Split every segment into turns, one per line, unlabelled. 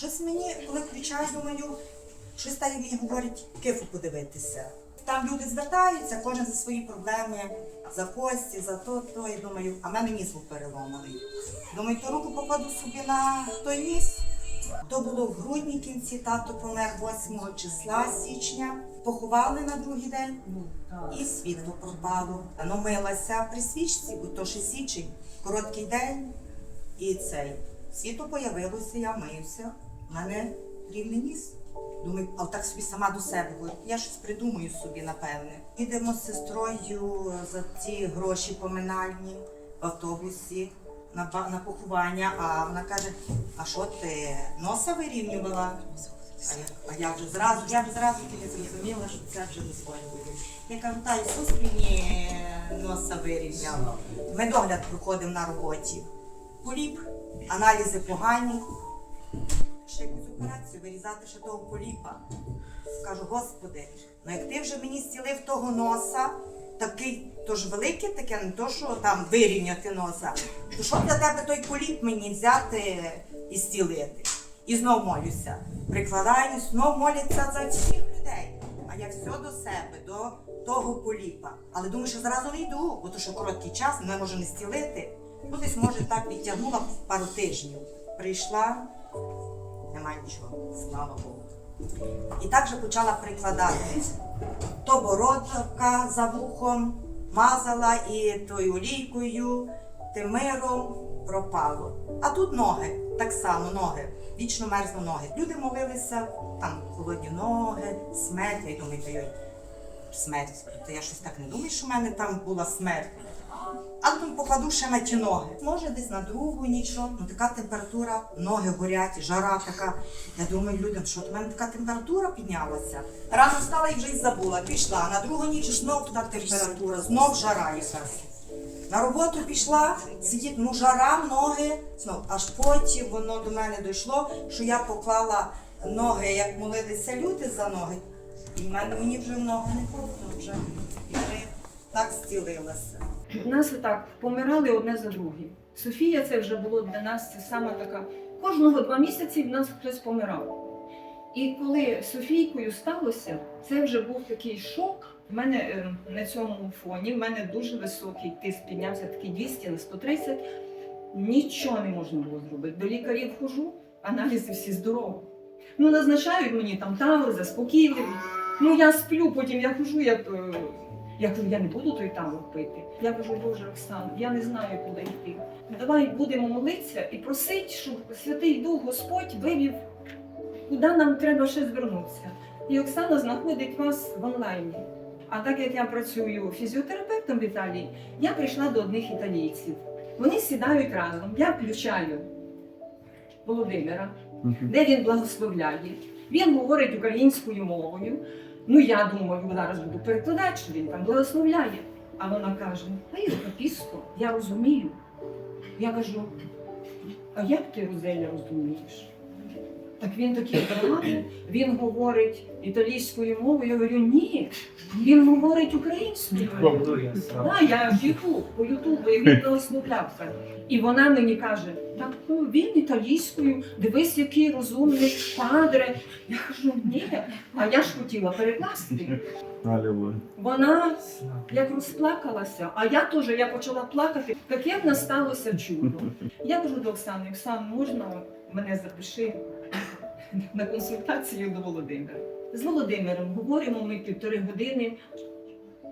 щось мені, коли включаю, думаю, щось так мені говорить, кифу подивитися. Там люди звертаються, кожен за свої проблеми, за кості, за то, то. І думаю, а в мене ніс був переломаний. Думаю, то руку покладу собі на той ніс. То було в грудні кінці, тато помер 8 числа січня. Поховали на другий день і світло пропало. Намилася при свічці, бо то ще січень, короткий день. І цей світло появилося, я мився. У мене рівний ніс. Думаю, а так собі сама до себе говорю. Я щось придумаю собі, напевне. Їдемо з сестрою за ці гроші поминальні в автобусі на, на поховання. А вона каже: а що ти носа вирівнювала? А я, а я вже зразу, я вже зразу тоді зрозуміла, що це вже Господь буде. Я кажу, та Ісус мені носа вирівняв. Медогляд проходив на роботі. Поліп, аналізи погані. Ще якусь операцію вирізати ще того поліпа. Скажу, Господи, ну як ти вже мені зцілив того носа, такий, то ж велике таке, не то, що там вирівняти носа, то що для тебе той поліп мені взяти і зцілити? І знов молюся. Прикладаюсь, знов моляться за всіх людей. А я все до себе, до того поліпа. Але думаю, що зразу не йду, бо то що короткий час, мене може не зцілити. Ну, десь, може, так відтягнула пару тижнів. Прийшла, нема нічого, слава Богу. І так же почала прикладати. То бородка за вухом мазала і тою олійкою, тим миром пропало. А тут ноги, так само ноги, вічно мерзну ноги. Люди молилися, там холодні ноги, смерть. Я й думаю, смерть. То я щось так не думаю, що в мене там була смерть. А потім покладу ще на ті ноги. Може, десь на другу нічого. Ну така температура, ноги горять, жара така. Я думаю, людям, що в мене така температура піднялася. Рано встала і вже й забула. Пішла. На другу ніч знов туди температура, знов жара якась. На роботу пішла, сидить, ну жара, ноги. Знов. Аж потім воно до мене дійшло, що я поклала ноги, як молилися люди за ноги. І в мене мені вже ноги не крутно вже. І вже так зцілилася.
Нас отак помирали одне за другим. Софія це вже було для нас це саме така. Кожного два місяці в нас хтось помирав. І коли Софійкою сталося, це вже був такий шок. У мене е, на цьому фоні в мене дуже високий тиск піднявся такий 200 на 130. Нічого не можна було зробити. До лікарів хожу, аналізи всі здорові. Ну, назначають мені там тавр, заспокійливі. Ну я сплю, потім я хожу, я, е, я кажу, я не буду той тавр пити. Я кажу, Боже Оксана, я не знаю, куди йти. Давай будемо молитися і просити, щоб Святий Дух Господь вивів, куди нам треба ще звернутися. І Оксана знаходить вас в онлайні. А так як я працюю фізіотерапевтом в Італії, я прийшла до одних італійців. Вони сідають разом. Я включаю Володимира, де він благословляє. Він говорить українською мовою. Ну, я думаю, зараз буду перекладати, що він там благословляє. А вона каже: А я піско, я розумію. Я кажу, а як ти Розеля розумієш? Так він такий бравий, він говорить італійською мовою. Я говорю, ні, він говорить українською. Да, я в Ютуб, по Ютубу, і він благословлявся. І вона мені каже, так ну, він італійською, дивись, який розумний падре. Я кажу, ні, а я ж хотіла перекласти. Вона як розплакалася, а я теж я почала плакати. Таке в нас сталося чудо. Я кажу до Оксани, Оксан, можна мене запиши на консультацію до Володимира. З Володимиром говоримо ми півтори години,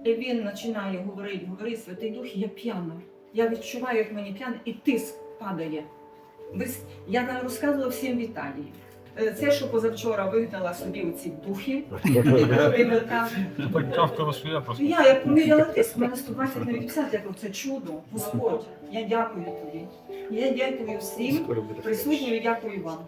і він починає говорити, говорить Святий Дух, і я п'яна. Я відчуваю, як мені п'яна, і тиск падає. Я там розказувала всім в Італії. Е, Це, що позавчора вигнала собі оці духи, Володимир каже. Я як поміряла тиск, у мене 120 на 80, я кажу, це чудо, Господь. Я дякую тобі. Я дякую всім присутнім і дякую вам.